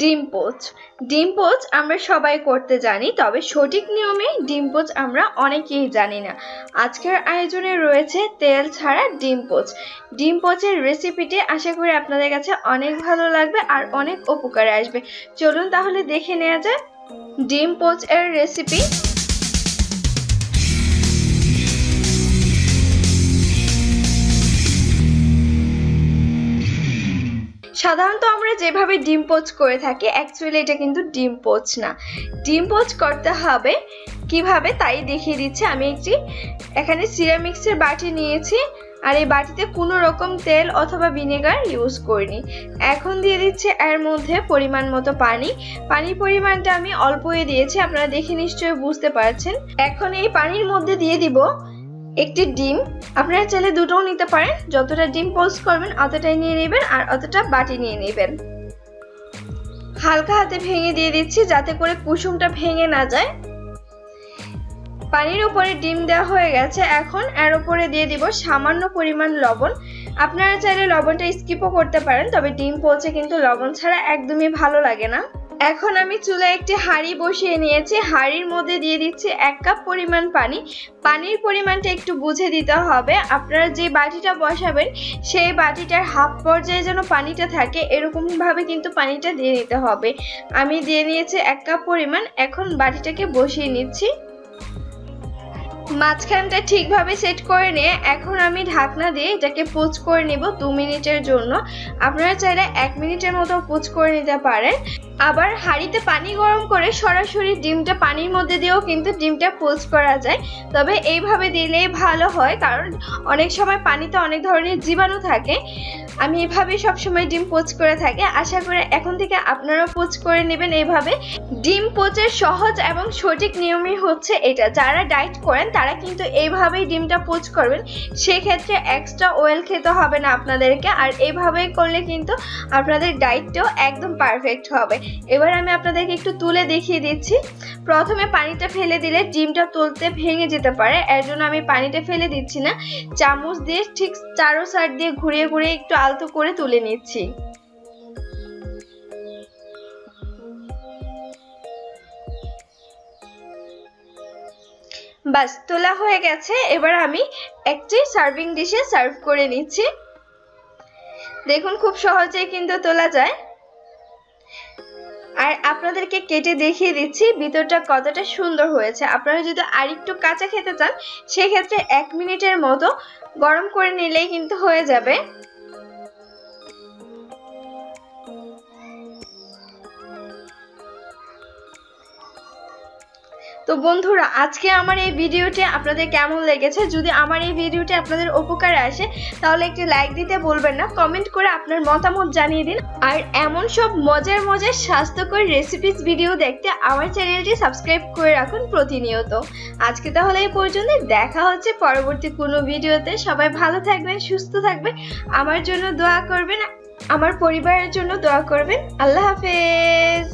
ডিম পোচ। ডিম পোচ আমরা সবাই করতে জানি, তবে সঠিক নিয়মে ডিম পোচ আমরা অনেকেই জানি না। আজকের আয়োজনে রয়েছে তেল ছাড়া ডিম পোচ। ডিম পোচের রেসিপিটি আশা করি আপনাদের কাছে অনেক ভালো লাগবে আর অনেক উপকারে আসবে। চলুন তাহলে দেখে নেওয়া যায় ডিম পোচ এর রেসিপি সাধারণত আমরা যেভাবে ডিম পোচ করে থাকি অ্যাকচুয়ালি এটা কিন্তু ডিম পোচ না। ডিম পোচ করতে হবে কীভাবে তাই দেখিয়ে দিচ্ছি। আমি একটি, এখানে সিরামিক্সের বাটি নিয়েছি, আর এই বাটিতে কোনো রকম তেল অথবা ভিনেগার ইউজ করিনি। এখন দিয়ে দিচ্ছে এর মধ্যে পরিমাণ মতো পানি। পানির পরিমাণটা আমি অল্পই দিয়েছি, আপনারা দেখে নিশ্চয়ই বুঝতে পারছেন। এখন এই পানির মধ্যে দিয়ে দিব একটি ডিম, আপনারা চাইলে দুটোও নিতে পারেন। যতটা ডিম পোস্ট করবেন, অতটাই নিয়ে নেবেন আর অতটা বাটি নিয়ে নেবেন। হালকা হাতে ভেঙে দিয়ে দিচ্ছি যাতে করে কুসুমটা ভেঙে না যায়। পানির উপরে ডিম দেওয়া হয়ে গেছে। এখন এর উপরে দিয়ে দিব সামান্য পরিমাণ লবণ। আপনারা চাইলে লবণটা স্কিপও করতে পারেন, তবে ডিম পৌঁছে কিন্তু লবণ ছাড়া একদমই ভালো লাগে না। এখন আমি চুলে একটি হাঁড়ি বসিয়ে নিয়েছি। হাঁড়ির মধ্যে দিয়ে দিচ্ছি এক কাপ পরিমাণ পানি। পানির পরিমাণটা একটু বুঝে দিতে হবে। আপনারা যে বাটিটা বসাবেন, সেই বাটিটার হাফ পর্যায়ে যেন পানিটা থাকে, এরকমভাবে কিন্তু পানিটা দিয়ে নিতে হবে। আমি দিয়ে নিয়েছি এক কাপ পরিমাণ। এখন বাটিটাকে বসিয়ে নিচ্ছি। মাঝখানটা ঠিকভাবে সেট করে নিয়ে এখন আমি ঢাকনা দিয়ে এটাকে পোচ করে নিব দু মিনিটের জন্য। আপনারা চাইলে এক মিনিটের মতো পোচ করে নিতে পারেন। আবার হাঁড়িতে পানি গরম করে সরাসরি ডিমটা পানির মধ্যে দিয়েও কিন্তু ডিমটা পোচ করা যায়। তবে এইভাবে দিলেই ভালো হয়, কারণ অনেক সময় পানিতে অনেক ধরনের জীবাণু থাকে। আমি এভাবে সবসময় ডিম পোচ করে থাকি। আশা করি এখন থেকে আপনারাও পোচ করে নেবেন এইভাবে। ডিম পোচের সহজ এবং সঠিক নিয়মই হচ্ছে এটা। যারা ডায়েট করেন তারা কিন্তু এইভাবেই ডিমটা পোচ করবেন, সেক্ষেত্রে এক্সট্রা ওয়েল খেতে হবে না আপনাদেরকে। আর এইভাবেই করলে কিন্তু আপনাদের ডায়েটটাও একদম পারফেক্ট হবে। এবার আমি আপনাদেরকে একটু তুলে দেখিয়ে দিচ্ছি। প্রথমে পানিটা ফেলে দিলে ডিমটা তুলতে ভেঙে যেতে পারে। এর জন্য আমি পানিটা ফেলে দিচ্ছি না। চামচ দিয়ে ঠিক চারো সাইড দিয়ে ঘুরিয়ে ঘুরিয়ে একটু আলতো করে তুলে নিচ্ছি। বাস, তোলা হয়ে গেছে। এবার আমি একটি সার্ভিং ডিশে সার্ভ করে নিচ্ছি। দেখুন, খুব সহজেই কিন্তু তোলা যায়। আর আপনাদেরকে কেটে দেখিয়ে দিচ্ছি, ভিতরটা কতটা সুন্দর হয়েছে। আপনারা যদি আরেকটু কাঁচা খেতে চান, সেক্ষেত্রে এক মিনিটের মতো গরম করে নিলেই কিন্তু হয়ে যাবে। তো বন্ধুরা, আজকে আমার এই ভিডিওটি আপনাদের কেমন লেগেছে? যদি আমার এই ভিডিওটি আপনাদের উপকারে আসে, তাহলে একটি লাইক দিতে বলবেন না কমেন্ট করে আপনার মতামত জানিয়ে দিন। আর এমন সব মজার মজার স্বাস্থ্যকর রেসিপিস ভিডিও দেখতে আমার চ্যানেলটি সাবস্ক্রাইব করে রাখুন প্রতিনিয়ত। আজকে তাহলে এই পর্যন্ত দেখা হচ্ছে পরবর্তী কোনো ভিডিওতে। সবাই ভালো থাকবেন, সুস্থ থাকবেন, আমার জন্য দোয়া করবেন, আমার পরিবারের জন্য দোয়া করবেন। আল্লাহ হাফেজ!